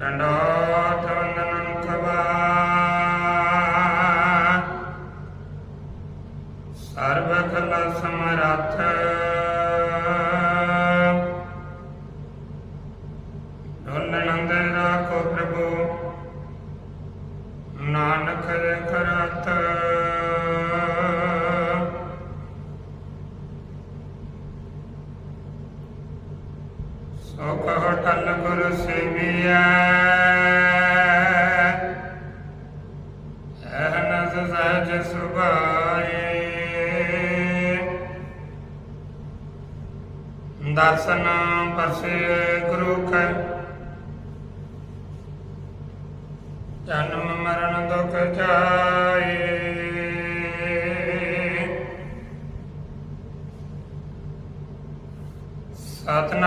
ਡੰਡੋਤ ਵੰਦਨੰ ਖਵਾ ਸਰਬ ਕਲ ਸਮਰੱਥ ਡੋਲਣ ਰਾਖੋ ਪ੍ਰਭੂ ਨਾਨਕ ਦੇ ਕਰਤ ਸੋ ਕਹ ਟਲ ਗੁਰ ਸੇਵੀਐ। ਸਹਿਜ ਸੁਭਾਏ। ਦਰਸ਼ਨ ਪਰਸੇ ਗੁਰੂ ਕੈ। ਜਨਮ ਮਰਨ ਦੁਖ ਜਾਏ ਸਤਨਾਮ